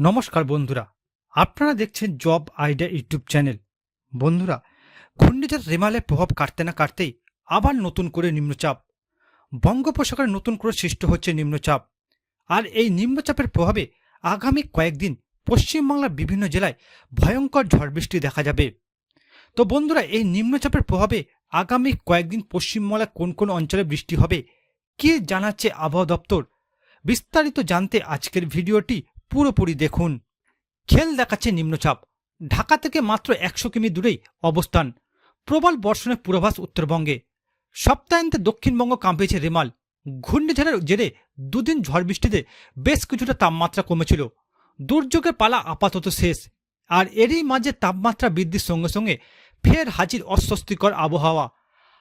নমস্কার বন্ধুরা, আপনারা দেখছেন জব আইডিয়া ইউটিউব চ্যানেল। বন্ধুরা, ঘূর্ণিঝড় রেমালের প্রভাব কাটতে না কাটতেই আবার নতুন করে নিম্নচাপ। বঙ্গোপসাগরে নতুন করে সৃষ্টি হচ্ছে নিম্নচাপ। আর এই নিম্নচাপের প্রভাবে আগামী কয়েকদিন পশ্চিমবাংলার বিভিন্ন জেলায় ভয়ঙ্কর ঝড় বৃষ্টি দেখা যাবে। তো বন্ধুরা, এই নিম্নচাপের প্রভাবে আগামী কয়েকদিন পশ্চিমবাংলার কোন কোন অঞ্চলে বৃষ্টি হবে, কে জানাচ্ছে আবহাওয়া দপ্তর? বিস্তারিত জানতে আজকের ভিডিওটি পুরোপুরি দেখুন। খেল দেখাচ্ছে নিম্নচাপ। ঢাকা থেকে মাত্র একশো কিমি দূরেই অবস্থান। প্রবল বর্ষণের পূর্বাভাস উত্তরবঙ্গে। সপ্তাহান্তে দক্ষিণবঙ্গ কাঁপিয়েছে রেমাল। ঘূর্ণিঝড়ের জেরে দুদিন ঝড় বৃষ্টিতে বেশ কিছুটা তাপমাত্রা কমেছিল। দুর্যোগের পালা আপাতত শেষ। আর এরই মাঝে তাপমাত্রা বৃদ্ধির সঙ্গে সঙ্গে ফের হাজির অস্বস্তিকর আবহাওয়া।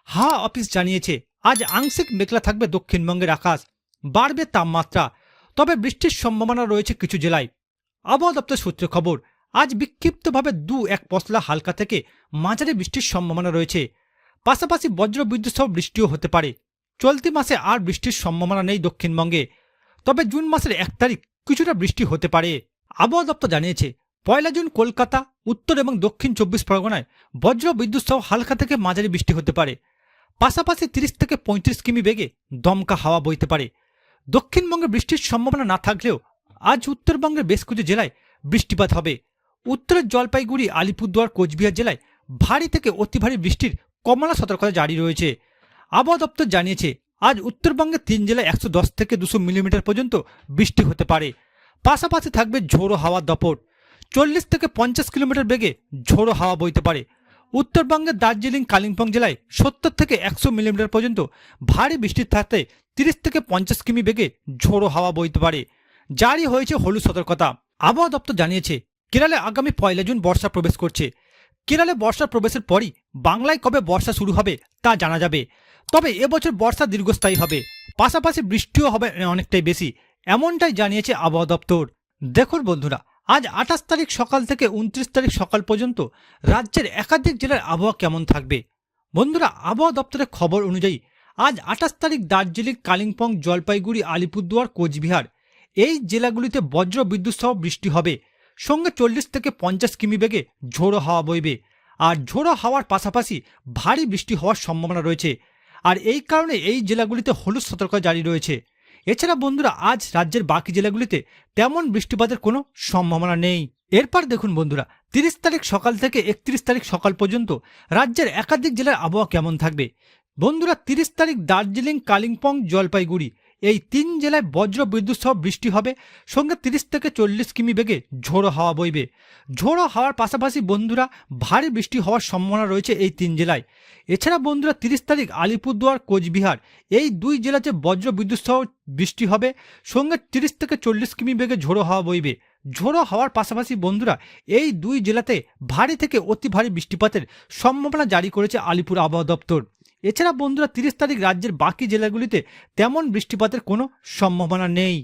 হাওয়া অফিস জানিয়েছে, আজ আংশিক মেঘলা থাকবে দক্ষিণবঙ্গের আকাশ। বাড়বে তাপমাত্রা। তবে বৃষ্টির সম্ভাবনা রয়েছে কিছু জেলায়। আবহাওয়া দপ্তর সূত্রে খবর, আজ বিক্ষিপ্তভাবে দু এক পশলা হালকা থেকে মাঝারি বৃষ্টির সম্ভাবনা রয়েছে। পাশাপাশি বজ্র বিদ্যুৎ সহ বৃষ্টিও হতে পারে। চলতি মাসে আর বৃষ্টির সম্ভাবনা নেই দক্ষিণবঙ্গে। তবে জুন মাসের এক তারিখ কিছুটা বৃষ্টি হতে পারে। আবহাওয়া দপ্তর জানিয়েছে, পয়লা জুন কলকাতা, উত্তর এবং দক্ষিণ চব্বিশ পরগনায় বজ্র বিদ্যুৎ সহ হালকা থেকে মাঝারি বৃষ্টি হতে পারে। পাশাপাশি তিরিশ থেকে পঁয়ত্রিশ কিমি বেগে দমকা হাওয়া বইতে পারে। দক্ষিণবঙ্গে বৃষ্টির সম্ভাবনা না থাকলেও আজ উত্তরবঙ্গের বেশ কিছু জেলায় বৃষ্টিপাত হবে। উত্তরের জলপাইগুড়ি, আলিপুরদুয়ার, কোচবিহার জেলায় ভারী থেকে অতি ভারী বৃষ্টির কমলা সতর্কতা জারি রয়েছে। আবহাওয়া দপ্তর জানিয়েছে, আজ উত্তরবঙ্গের তিন জেলায় একশো দশ থেকে দুশো মিলিমিটার পর্যন্ত বৃষ্টি হতে পারে। পাশাপাশি থাকবে ঝোড়ো হাওয়া দপট চল্লিশ থেকে পঞ্চাশ কিলোমিটার বেগে ঝোড়ো হাওয়া বইতে পারে। উত্তরবঙ্গের দার্জিলিং, কালিম্পং জেলায় সত্তর থেকে একশো মিলিমিটার পর্যন্ত ভারী বৃষ্টির থাকতে তিরিশ থেকে পঞ্চাশ কিমি বেগে ঝোড়ো হাওয়া বইতে পারে। জারি হয়েছে হলুদ সতর্কতা। আবহাওয়া দপ্তর জানিয়েছে, কেরালে আগামী পয়লা জুন বর্ষা প্রবেশ করছে। কেরালে বর্ষা প্রবেশের পরই বাংলায় কবে বর্ষা শুরু হবে তা জানা যাবে। তবে এবছর বর্ষা দীর্ঘস্থায়ী হবে। পাশাপাশি বৃষ্টিও হবে অনেকটাই বেশি, এমনটাই জানিয়েছে আবহাওয়া দপ্তর। দেখুন বন্ধুরা আজ আঠাশ তারিখ সকাল থেকে উনত্রিশ তারিখ সকাল পর্যন্ত রাজ্যের একাধিক জেলার আবহাওয়া কেমন থাকবে? বন্ধুরা, আবহাওয়া দপ্তরের খবর অনুযায়ী আজ আঠাশ তারিখ দার্জিলিং, কালিম্পং, জলপাইগুড়ি, আলিপুরদুয়ার, কোচবিহার এই জেলাগুলিতে বজ্র বিদ্যুৎ সহ বৃষ্টি হবে। সঙ্গে চল্লিশ থেকে পঞ্চাশ কিমি বেগে ঝোড়ো হাওয়া বইবে। আর ঝোড়ো হাওয়ার পাশাপাশি ভারী বৃষ্টি হওয়ার সম্ভাবনা রয়েছে। আর এই কারণে এই জেলাগুলিতে হলুদ সতর্কতা জারি রয়েছে। এছাড়া বন্ধুরা, আজ রাজ্যের বাকি জেলাগুলিতে তেমন বৃষ্টিপাতের কোনো সম্ভাবনা নেই। এরপর দেখুন বন্ধুরা, তিরিশ তারিখ সকাল থেকে একত্রিশ তারিখ সকাল পর্যন্ত রাজ্যের একাধিক জেলার আবহাওয়া কেমন থাকবে? বন্ধুরা, তিরিশ তারিখ দার্জিলিং, কালিম্পং, জলপাইগুড়ি এই তিন জেলায় বজ্র বিদ্যুৎ সহ বৃষ্টি হবে। সঙ্গে তিরিশ থেকে চল্লিশ কিমি বেগে ঝোড়ো হাওয়া বইবে। ঝোড়ো হাওয়ার পাশাপাশি বন্ধুরা, ভারী বৃষ্টি হওয়ার সম্ভাবনা রয়েছে এই তিন জেলায়। এছাড়া বন্ধুরা, তিরিশ তারিখ আলিপুরদুয়ার, কোচবিহার, এই দুই জেলাতে বজ্র বিদ্যুৎ সহ বৃষ্টি হবে, সঙ্গে তিরিশ থেকে চল্লিশ কিমি বেগে ঝোড়ো হাওয়া বইবে। ঝোড়ো হওয়ার পাশাপাশি বন্ধুরা, এই দুই জেলাতে ভারী থেকে অতি ভারী বৃষ্টিপাতের সম্ভাবনা জারি করেছে আলিপুর আবহাওয়া দপ্তর। এছাড়া বন্ধুরা তিরিশ তারিখ রাজ্যের বাকি জেলাগুলিতে তেমন বৃষ্টিপাতের কোনো সম্ভাবনা নেই।